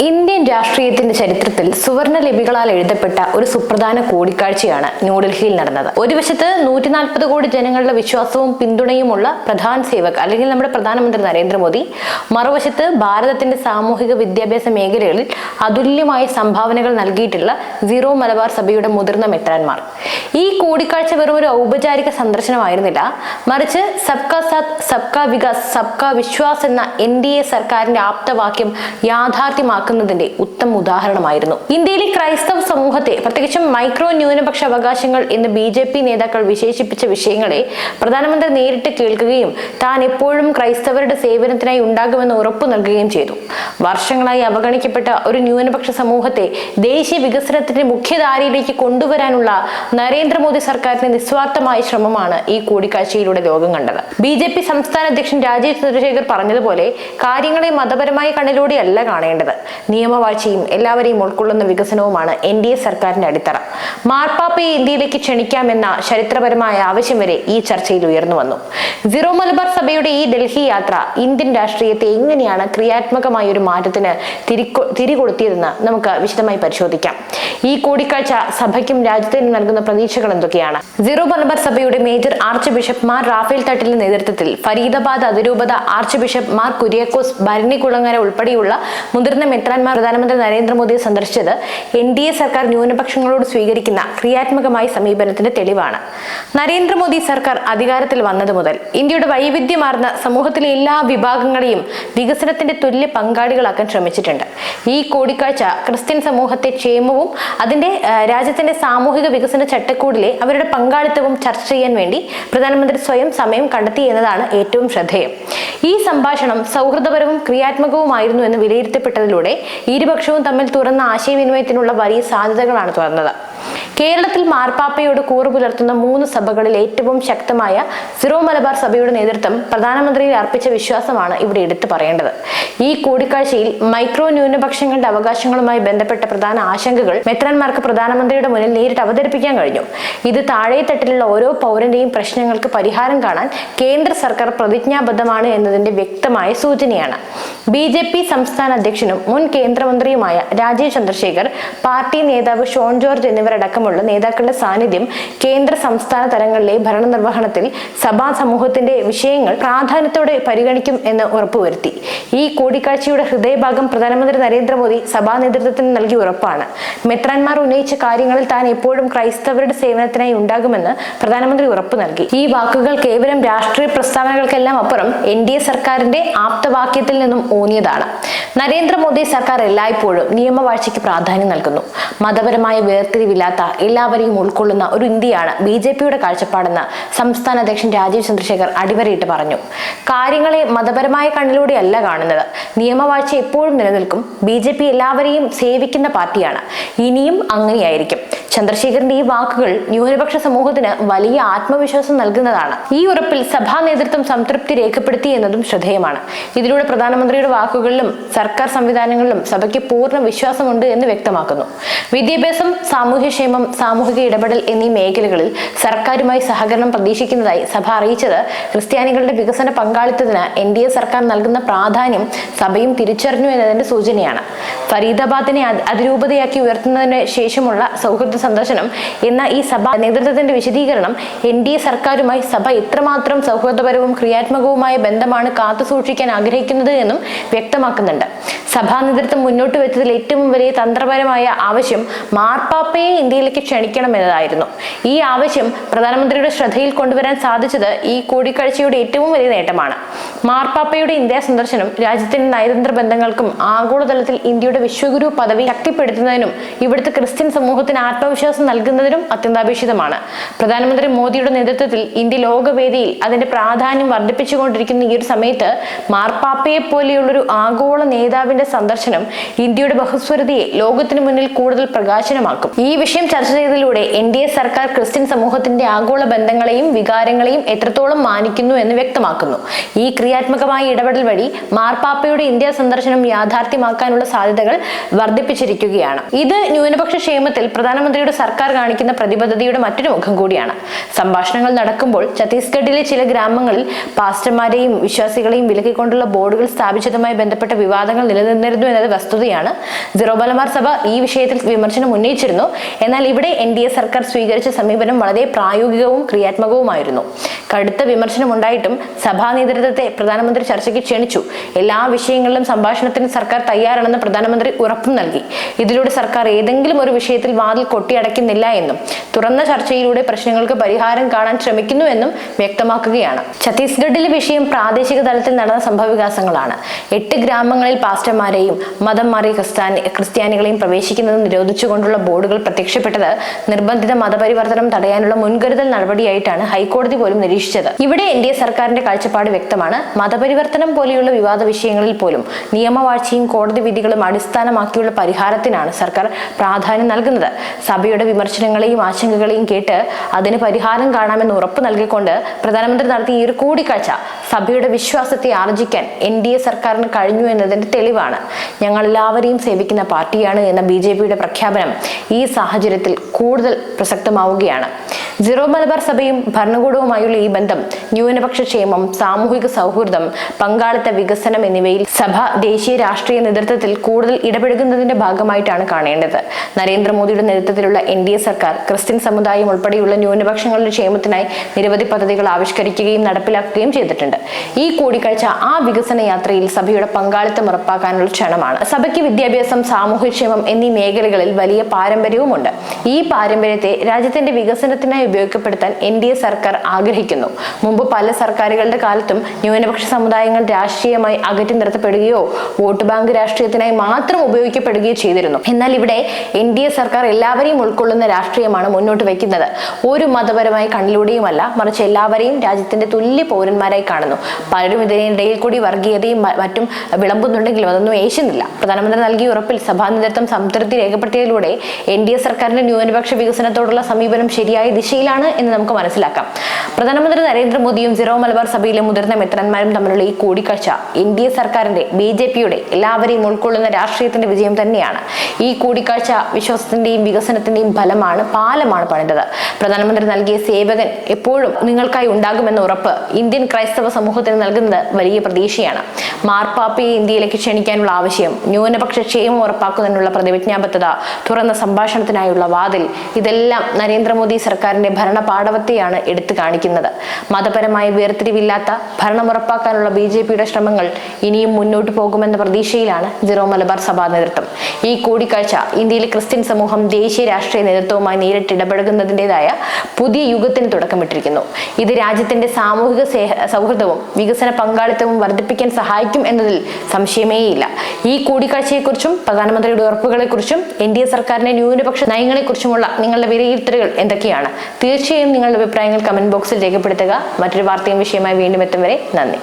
Indian രാഷ്ട്രീയത്തിന്റെ ചരിത്രത്തിൽ സുവർണ ലിപികളാൽ എഴുതപ്പെട്ട ഒരു സുപ്രധാന കൂടിക്കാഴ്ചയാണ് ന്യൂഡൽഹിയിൽ നടന്നത്. ഒരു വശത്ത് നൂറ്റി നാൽപ്പത് കോടി ജനങ്ങളുടെ വിശ്വാസവും പിന്തുണയുമുള്ള പ്രധാൻ സേവക് അല്ലെങ്കിൽ നമ്മുടെ പ്രധാനമന്ത്രി നരേന്ദ്രമോദി മറുവശത്ത് ഭാരതത്തിന്റെ സാമൂഹിക വിദ്യാഭ്യാസ മേഖലകളിൽ അതുല്യമായ സംഭാവനകൾ നൽകിയിട്ടുള്ള സീറോ മലബാർ സഭയുടെ മുതിർന്ന മെത്രാന്മാർ. ഈ കൂടിക്കാഴ്ച വെറും ഒരു ഔപചാരിക സന്ദർശനമായിരുന്നില്ല. മറിച്ച് സബ്കാ സാത്ത് സബ്കാ വികാസ് സബ്കാ വിശ്വാസ് എന്ന എൻ ഡി എ സർക്കാരിന്റെ ആപ്തവാക്യം യാഥാർത്ഥ്യമാക്കുന്നതിന്റെ ഉത്തമ ഉദാഹരണമായിരുന്നു. ഇന്ത്യയിലെ ക്രൈസ്തവ സമൂഹത്തെ പ്രത്യേകിച്ചും മൈക്രോ ന്യൂനപക്ഷ അവകാശങ്ങൾ എന്ന് ബി ജെ പി നേതാക്കൾ വിശേഷിപ്പിച്ച വിഷയങ്ങളെ പ്രധാനമന്ത്രി നേരിട്ട് കേൾക്കുകയും താൻ എപ്പോഴും ക്രൈസ്തവരുടെ സേവനത്തിനായി ഉണ്ടാകുമെന്ന് ഉറപ്പു നൽകുകയും ചെയ്തു. വർഷങ്ങളായി അവഗണിക്കപ്പെട്ട ഒരു ന്യൂനപക്ഷ സമൂഹത്തെ ദേശീയ വികസനത്തിന്റെ മുഖ്യധാരയിലേക്ക് കൊണ്ടുവരാനുള്ള നരേന്ദ്രമോദി സർക്കാരിന്റെ നിസ്വാർത്ഥമായ ശ്രമമാണ് ഈ കൂടിക്കാഴ്ചയിലൂടെ ലോകം കണ്ടത്. ബി ജെ പി സംസ്ഥാന അധ്യക്ഷൻ രാജീവ് ചന്ദ്രശേഖർ പറഞ്ഞതുപോലെ കാര്യങ്ങളെ മതപരമായ കണ്ണിലൂടെയല്ല കാണേണ്ടത്. നിയമവാഴ്ചയും എല്ലാവരെയും ഉൾക്കൊള്ളുന്ന വികസനവുമാണ് എൻ ഡി എ സർക്കാരിന്റെ അടിത്തറ. മാർപ്പാപ്പയെ ഇന്ത്യയിലേക്ക് ക്ഷണിക്കാമെന്ന ചരിത്രപരമായ ആവശ്യം വരെ ഈ ചർച്ചയിൽ ഉയർന്നു വന്നു. സിറോ മലബാർ സഭയുടെ ഈ ഡൽഹി യാത്ര ഇന്ത്യൻ രാഷ്ട്രീയത്തെ എങ്ങനെയാണ് ക്രിയാത്മകമായ ഒരു മാറ്റത്തിന് തിരികൊടുത്തിയതെന്ന് നമുക്ക് വിശദമായി പരിശോധിക്കാം. ഈ കൂടിക്കാഴ്ച സഭയ്ക്കും രാജ്യത്തിനും നൽകുന്ന പ്രതീക്ഷകൾ എന്തൊക്കെയാണ്? സിറോ മലബാർ സഭയുടെ major archbishop Mar Raphael തട്ടിലിന്റെ നേതൃത്വത്തിൽ ഫരീദാബാദ് അതിരൂപത ആർച്ച് ബിഷപ്പ് മാർ കുര്യാക്കോസ് ഭരണികുളങ്ങര ഉൾപ്പെടെയുള്ള മുതിർന്ന മെത്രാൻമാർ പ്രധാനമന്ത്രി നരേന്ദ്രമോദിയെ സന്ദർശിച്ചത് എൻ ഡി എ സർക്കാർ ന്യൂനപക്ഷങ്ങളോട് സ്വീകരിക്കുന്ന ക്രിയാത്മകമായ സമീപനത്തിന്റെ തെളിവാണ്. നരേന്ദ്രമോദി സർക്കാർ അധികാരത്തിൽ വന്നത് മുതൽ ഇന്ത്യയുടെ വൈവിധ്യമാർന്ന സമൂഹത്തിലെ എല്ലാ വിഭാഗങ്ങളെയും വികസനത്തിന്റെ തുല്യ പങ്കാളികളാക്കാൻ ശ്രമിച്ചിട്ടുണ്ട്. ഈ കൂടിക്കാഴ്ച ക്രിസ്ത്യൻ സമൂഹത്തെ ക്ഷേമവും അതിന്റെ രാജ്യത്തിന്റെ സാമൂഹിക വികസന ചട്ടക്കൂടിലെ അവരുടെ പങ്കാളിത്തവും ചർച്ച ചെയ്യാൻ വേണ്ടി പ്രധാനമന്ത്രി സ്വയം സമയം കണ്ടെത്തി എന്നതാണ് ഏറ്റവും ശ്രദ്ധേയം. ഈ സംഭാഷണം സൗഹൃദപരവും ക്രിയാത്മകവുമായിരുന്നു എന്ന് വിലയിരുത്തപ്പെട്ടതിലൂടെ ഇരുപക്ഷവും തമ്മിൽ തുറന്ന ആശയവിനിമയത്തിനുള്ള വലിയ സാധ്യതകളാണ് തുറന്നത്. കേരളത്തിൽ മാർപ്പാപ്പയോട് കൂറു പുലർത്തുന്ന മൂന്ന് സഭകളിൽ ഏറ്റവും ശക്തമായ സിറോ മലബാർ സഭയുടെ നേതൃത്വം പ്രധാനമന്ത്രിയിൽ അർപ്പിച്ച വിശ്വാസമാണ് ഇവിടെ എടുത്തു പറയേണ്ടത്. ഈ കൂടിക്കാഴ്ചയിൽ മൈക്രോ ന്യൂനപക്ഷങ്ങളുടെ അവകാശങ്ങളുമായി ബന്ധപ്പെട്ട പ്രധാന ആശങ്കകൾ മെത്രാൻമാർക്ക് പ്രധാനമന്ത്രിയുടെ മുന്നിൽ നേരിട്ട് അവതരിപ്പിക്കാൻ കഴിഞ്ഞു. ഇത് താഴെത്തട്ടിലുള്ള ഓരോ പൗരന്റെയും പ്രശ്നങ്ങൾക്ക് പരിഹാരം കാണാൻ കേന്ദ്ര സർക്കാർ പ്രതിജ്ഞാബദ്ധമാണ് എന്നതിന്റെ വ്യക്തമായ സൂചനയാണ്. ബി ജെ പി സംസ്ഥാന അധ്യക്ഷനും മുൻ കേന്ദ്രമന്ത്രിയുമായ രാജീവ് ചന്ദ്രശേഖർ പാർട്ടി നേതാവ് ഷോൺ ജോർജ് എന്നിവരടക്കമുള്ള നേതാക്കളുടെ സാന്നിധ്യം കേന്ദ്ര സംസ്ഥാന തലങ്ങളിലെ ഭരണനിർവഹണത്തിൽ സഭാ സമൂഹത്തിന്റെ വിഷയങ്ങൾ പ്രാധാന്യത്തോടെ പരിഗണിക്കും എന്ന് ഉറപ്പുവരുത്തി. ഈ കൂടിക്കാഴ്ചയുടെ ഹൃദയഭാഗം പ്രധാനമന്ത്രി നരേന്ദ്രമോദി സഭാ നേതൃത്വത്തിന് നൽകി ഉറപ്പാണ്. മെത്രാൻമാർ ഉന്നയിച്ച കാര്യങ്ങളിൽ താൻ എപ്പോഴും ക്രൈസ്തവരുടെ സേവനത്തിനായി ഉണ്ടാകുമെന്ന് പ്രധാനമന്ത്രി ഉറപ്പു നൽകി. ഈ വാക്കുകൾ കേവലം രാഷ്ട്രീയ പ്രസ്താവനകൾക്കെല്ലാം അപ്പുറം എൻ ഡി എ സർക്കാരിന്റെ ആപ്തവാക്യത്തിൽ നിന്നും ഊന്നിയതാണ്. നരേന്ദ്രമോദി സർക്കാർ എല്ലായ്പ്പോഴും നിയമവാഴ്ചയ്ക്ക് പ്രാധാന്യം നൽകുന്നു. മതപരമായ വേർതിരിവില്ലാത്ത എല്ലാവരെയും ഉൾക്കൊള്ളുന്ന ഒരു ഇന്ത്യയാണ് ബി ജെ പിയുടെ കാഴ്ചപ്പാടെന്ന് സംസ്ഥാന അധ്യക്ഷൻ രാജീവ് ചന്ദ്രശേഖർ അടിവരയിട്ട് പറഞ്ഞു. കാര്യങ്ങളെ മതപരമായ കണ്ണിലൂടെയല്ല കാണുന്നത്. നിയമവാഴ്ച എപ്പോഴും നിലനിൽക്കും. ബി ജെ പി എല്ലാവരെയും സേവിക്കുന്ന പാർട്ടിയാണ്. ഇനിയും അങ്ങനെയായിരിക്കും. ചന്ദ്രശേഖരന്റെ ഈ വാക്കുകൾ ന്യൂനപക്ഷ സമൂഹത്തിന് വലിയ ആത്മവിശ്വാസം നൽകുന്നതാണ്. ഈ ഉറപ്പിൽ സഭാ നേതൃത്വം സംതൃപ്തി രേഖപ്പെടുത്തി എന്നതും ശ്രദ്ധേയമാണ്. ഇതിലൂടെ പ്രധാനമന്ത്രിയുടെ വാക്കുകളിലും സർക്കാർ സംവിധാനങ്ങളിലും സഭയ്ക്ക് പൂർണ വിശ്വാസമുണ്ട് എന്ന് വ്യക്തമാക്കുന്നു. വിദ്യാഭ്യാസം സാമൂഹ്യക്ഷേമം സാമൂഹിക ഇടപെടൽ എന്നീ മേഖലകളിൽ സർക്കാരുമായി സഹകരണം പ്രതീക്ഷിക്കുന്നതായി സഭ അറിയിച്ചത് ക്രിസ്ത്യാനികളുടെ വികസന പങ്കാളിത്തത്തിന് എൻ ഡി എ സർക്കാർ നൽകുന്ന പ്രാധാന്യം സഭയും തിരിച്ചറിഞ്ഞു എന്നതിന്റെ സൂചനയാണ്. ഫരീദാബാദിനെ അതിരൂപതയാക്കി ഉയർത്തുന്നതിന് ശേഷമുള്ള സൗഹൃദ സന്ദർശനം. എന്ന ഈ സഭ നേതൃത്വത്തിന്റെ വിശദീകരണം എൻ ഡി എ സർക്കാരുമായി സഭ ഇത്രമാത്രം സൗഹൃദപരവും ക്രിയാത്മകവുമായ ബന്ധമാണ് കാത്തുസൂക്ഷിക്കാൻ ആഗ്രഹിക്കുന്നത് എന്നും വ്യക്തമാക്കുന്നുണ്ട്. സഭാ നേതൃത്വം മുന്നോട്ട് വെച്ചതിൽ ഏറ്റവും വലിയ തന്ത്രപരമായ ആവശ്യം മാർപ്പാപ്പയെ ഇന്ത്യയിലേക്ക് ക്ഷണിക്കണം എന്നതായിരുന്നു ഈ ആവശ്യം പ്രധാനമന്ത്രിയുടെ ശ്രദ്ധയിൽ കൊണ്ടുവരാൻ സാധിച്ചത് ഈ കൂടിക്കാഴ്ചയുടെ ഏറ്റവും വലിയ നേട്ടമാണ്. മാർപ്പാപ്പയുടെ ഇന്ത്യ സന്ദർശനം രാജ്യത്തിന്റെ നയതന്ത്ര ബന്ധങ്ങൾക്കും ആഗോളതലത്തിൽ ഇന്ത്യയുടെ വിശ്വഗുരു പദവി ശക്തിപ്പെടുത്തുന്നതിനും ഇവിടുത്തെ ക്രിസ്ത്യൻ സമൂഹത്തിന് ആത്മവിശ്വാസം നൽകുന്നതിനും അത്യന്താപേക്ഷിതമാണ്. പ്രധാനമന്ത്രി മോദിയുടെ നേതൃത്വത്തിൽ ഇന്ത്യ ലോകവേദിയിൽ അതിന്റെ പ്രാധാന്യം വർദ്ധിപ്പിച്ചുകൊണ്ടിരിക്കുന്ന ഈ ഒരു സമയത്ത് മാർപ്പാപ്പയെ പോലെയുള്ളൊരു ആഗോള നേതാവിന്റെ സന്ദർശനം ഇന്ത്യയുടെ ബഹുസ്വരതയെ ലോകത്തിന് മുന്നിൽ കൂടുതൽ പ്രകാശനമാക്കും. ഈ വിഷയം ചർച്ച ചെയ്തതിലൂടെ എൻ ഡി എ സർക്കാർ ക്രിസ്ത്യൻ സമൂഹത്തിന്റെ ആഗോള ബന്ധങ്ങളെയും വികാരങ്ങളെയും എത്രത്തോളം മാനിക്കുന്നു എന്ന് വ്യക്തമാക്കുന്നു. ഈ ക്രിയാത്മകമായ ഇടപെടൽ വഴി മാർപ്പാപ്പയുടെ ഇന്ത്യ സന്ദർശനം യാഥാർത്ഥ്യമാക്കാനുള്ള സാധ്യതകൾ വർദ്ധിപ്പിച്ചിരിക്കുകയാണ്. ഇത് ന്യൂനപക്ഷ ക്ഷേമത്തിൽ പ്രധാനമന്ത്രിയുടെ സർക്കാർ കാണിക്കുന്ന പ്രതിബദ്ധതയുടെ മറ്റൊരു മുഖം കൂടിയാണ്. സംഭാഷണങ്ങൾ നടക്കുമ്പോൾ ഛത്തീസ്ഗഡിലെ ചില ഗ്രാമങ്ങളിൽ പാസ്റ്റർമാരെയും വിശ്വാസികളെയും വിലക്കിക്കൊണ്ടുള്ള ബോർഡുകൾ സ്ഥാപിച്ചതുമായി ബന്ധപ്പെട്ട വിവാദങ്ങൾ നിലനിന്നിരുന്നു എന്നത് വസ്തുതയാണ്. സിറോ ബലമാർ സഭ ഈ വിഷയത്തിൽ വിമർശനം ഉന്നയിച്ചിരുന്നു. എന്നാൽ ഇവിടെ എൻ ഡി എ സർക്കാർ സ്വീകരിച്ച സമീപനം വളരെ പ്രായോഗികവും ക്രിയാത്മകവുമായിരുന്നു. കടുത്ത വിമർശനമുണ്ടായിട്ടും സഭാ നേതൃത്വത്തെ പ്രധാനമന്ത്രി ചർച്ചയ്ക്ക് ക്ഷണിച്ചു. എല്ലാ വിഷയങ്ങളിലും സംഭാഷണത്തിന് സർക്കാർ തയ്യാറാണെന്ന് പ്രധാനമന്ത്രി ഉറപ്പും നൽകി. ഇതിലൂടെ സർക്കാർ ഏതെങ്കിലും ഒരു വിഷയത്തിൽ വാതിൽ കൊട്ടിയടയ്ക്കുന്നില്ല എന്നും തുറന്ന ചർച്ചയിലൂടെ പ്രശ്നങ്ങൾക്ക് പരിഹാരം കാണാൻ ശ്രമിക്കുന്നു എന്നും വ്യക്തമാക്കുകയാണ്. ഛത്തീസ്ഗഡിലെ വിഷയം പ്രാദേശിക തലത്തിൽ നടന്ന സംഭവവികാസങ്ങളാണ്. എട്ട് ഗ്രാമങ്ങളിൽ പാസ്റ്റർമാരെയും മതം മാറിയ ക്രിസ്ത്യാനി ക്രിസ്ത്യാനികളെയും പ്രവേശിക്കുന്നത് നിരോധിച്ചുകൊണ്ടുള്ള ബോർഡുകൾ പ്രത്യക്ഷപ്പെട്ടത് നിർബന്ധിത മതപരിവർത്തനം തടയാനുള്ള മുൻകരുതൽ നടപടിയായിട്ടാണ് ഹൈക്കോടതി പോലും നിരീക്ഷിച്ചത്. ഇവിടെ എൻ ഡി എ സർക്കാരിന്റെ കാഴ്ചപ്പാട് വ്യക്തമാണ്. മതപരിവർത്തനം പോലെയുള്ള വിവാദ വിഷയങ്ങളിൽ പോലും നിയമവാഴ്ചയും കോടതി വിധികളും അടിസ്ഥാനമാക്കിയുള്ള പരിഹാരത്തിനാണ് സർക്കാർ പ്രാധാന്യം നൽകുന്നത്. സഭയുടെ വിമർശനങ്ങളെയും ആശങ്കകളെയും കേട്ട് അതിന് പരിഹാരം കാണാമെന്ന് ഉറപ്പ് നൽകിക്കൊണ്ട് പ്രധാനമന്ത്രി നടത്തിയ ഈ ഒരു കൂടിക്കാഴ്ച സഭയുടെ വിശ്വാസത്തെ ആർജിക്കാൻ എൻ ഡി എ സർക്കാരിന് കഴിഞ്ഞു എന്നതിന്റെ തെളിവാണ്. ഞങ്ങൾ എല്ലാവരെയും സേവിക്കുന്ന പാർട്ടിയാണ് എന്ന ബി ജെ പിയുടെ പ്രഖ്യാപനം ഈ സാഹചര്യത്തിൽ കൂടുതൽ പ്രസക്തമാവുകയാണ്. സിറോ മലബാർ സഭയും ഭരണകൂടവുമായുള്ള ഈ ബന്ധം ന്യൂനപക്ഷ ക്ഷേമം സാമൂഹിക സൗഹൃദം പങ്കാളിത്ത വികസനം എന്നിവയിൽ സഭ ദേശീയ രാഷ്ട്രീയ നേതൃത്വത്തിൽ കൂടുതൽ ഇടപെടുകുന്നതിന്റെ ഭാഗമായിട്ടാണ് കാണേണ്ടത്. നരേന്ദ്രമോദിയുടെ നേതൃത്വത്തിലുള്ള എൻ ഡി എ സർക്കാർ ക്രിസ്ത്യൻ സമുദായം ഉൾപ്പെടെയുള്ള ന്യൂനപക്ഷങ്ങളുടെ ക്ഷേമത്തിനായി നിരവധി പദ്ധതികൾ ആവിഷ്കരിക്കുകയും നടപ്പിലാക്കുകയും ചെയ്തിട്ടുണ്ട്. ഈ കൂടിക്കാഴ്ച ആ വികസന യാത്രയിൽ സഭയുടെ പങ്കാളിത്തം ഉറപ്പാക്കാനുള്ള ക്ഷണമാണ്. സഭയ്ക്ക് വിദ്യാഭ്യാസം സാമൂഹ്യക്ഷേമം എന്നീ മേഖലകളിൽ വലിയ പാരമ്പര്യവുമുണ്ട്. ഈ പാരമ്പര്യത്തെ രാജ്യത്തിന്റെ വികസനത്തിനായി ഉപയോഗപ്പെടുത്താൻ എൻ ഡി എ സർക്കാർ ആഗ്രഹിക്കുന്നു. മുമ്പ് പല സർക്കാരുകളുടെ കാലത്തും ന്യൂനപക്ഷ സമുദായങ്ങൾ രാഷ്ട്രീയമായി അകറ്റി നിർത്തപ്പെടുകയോ വോട്ട് ബാങ്ക് രാഷ്ട്രീയത്തിനായി മാത്രം ഉപയോഗിക്കപ്പെടുകയോ ചെയ്തിരുന്നു. എന്നാൽ ഇവിടെ എൻ ഡി എ സർക്കാർ എല്ലാവരെയും ഉൾക്കൊള്ളുന്ന രാഷ്ട്രീയമാണ് മുന്നോട്ട് വയ്ക്കുന്നത്. ഒരു മതപരമായ കണ്ണിലൂടെയുമല്ല മറിച്ച് എല്ലാവരെയും രാജ്യത്തിന്റെ തുല്യ പൗരന്മാരായി കാണുന്നു. പലരും ഇതിനിടയിൽ കൂടി വർഗീയതയും മറ്റും വിളമ്പുന്നുണ്ടെങ്കിലും അതൊന്നും ഏശുന്നില്ല. പ്രധാനമന്ത്രി നൽകിയ ഉറപ്പിൽ സഭാ നേതൃത്വം സംതൃപ്തി രേഖപ്പെടുത്തിയതിലൂടെ എൻ ഡി എ സർക്കാരിന്റെ ന്യൂനപക്ഷ വികസനത്തോടുള്ള സമീപനം ശരിയായ ദിശയിലാണ് എന്ന് നമുക്ക് മനസ്സിലാക്കാം. പ്രധാനമന്ത്രി നരേന്ദ്രമോദിയും സിറോ മലബാർ സഭയിലെ മുതിർന്ന മെത്രന്മാരും തമ്മിലുള്ള ഈ കൂടിക്കാഴ്ച എൻ ഡി എ സർക്കാരിന്റെ ബി ജെ പിയുടെ എല്ലാവരെയും ഉൾക്കൊള്ളുന്ന രാഷ്ട്രീയത്തിന്റെ വിജയം തന്നെയാണ്. ഈ കൂടിക്കാഴ്ച വിശ്വാസത്തിന്റെയും വികസനത്തിന്റെയും ഫലമാണ് പാലമാണ് പണിതത്. പ്രധാനമന്ത്രി നൽകിയ സേവകൻ എപ്പോഴും നിങ്ങൾക്കായി ഉണ്ടാകുമെന്ന ഉറപ്പ് ഇന്ത്യൻ ക്രൈസ്തവ സമൂഹത്തിന് നൽകുന്നത് വലിയ പ്രതീക്ഷയാണ്. മാർപ്പാപ്പയെ ഇന്ത്യയിലേക്ക് ക്ഷണിക്കാനുള്ള ആവശ്യം ന്യൂനപക്ഷ ക്ഷേമം ഉറപ്പാക്കുന്നതിനുള്ള പ്രതിജ്ഞാബദ്ധത തുറന്ന സംഭാഷണത്തിനായുള്ള വാതിൽ ഇതെല്ലാം നരേന്ദ്രമോദി സർക്കാരിന്റെ ഭരണ പാടവത്തെയാണ് എടുത്തു കാണിക്കുന്നത്. മതപരമായ വേർതിരിവില്ലാത്ത ഭരണം ഉറപ്പാക്കാനുള്ള ബി ജെ പിയുടെ ശ്രമങ്ങൾ ഇനിയും മുന്നോട്ട് പോകുമെന്ന പ്രതീക്ഷയിലാണ് സിറോ മലബാർ സഭാ നേതൃത്വം. ഈ കൂടിക്കാഴ്ച ഇന്ത്യയിലെ ക്രിസ്ത്യൻ സമൂഹം ദേശീയ രാഷ്ട്രീയ നേതൃത്വവുമായി നേരിട്ട് ഇടപഴകുന്നതിന്റെതായ പുതിയ യുഗത്തിന് തുടക്കമിട്ടിരിക്കുന്നു. ഇത് രാജ്യത്തിന്റെ സാമൂഹിക സേഹ- സൗഹൃദവും വികസന പങ്കാളിത്തവും വർദ്ധിപ്പിക്കാൻ സഹായിക്കും എന്നതിൽ സംശയമേയില്ല. ഈ കൂടിക്കാഴ്ചയെക്കുറിച്ചും പ്രധാനമന്ത്രിയുടെ ഉറപ്പുകളെക്കുറിച്ചും എൻ ഡി എ സർക്കാരിന്റെ ന്യൂനപക്ഷ നയങ്ങളെക്കുറിച്ചുമുള്ള നിങ്ങളുടെ വിലയിരുത്തലുകൾ എന്തൊക്കെയാണ്? തീർച്ചയായും നിങ്ങളുടെ അഭിപ്രായങ്ങൾ കമന്റ് ബോക്സിൽ രേഖപ്പെടുത്തുക. മറ്റൊരു വാർത്തയും വിഷയമായി വീണ്ടും എത്തും വരെ നന്ദി.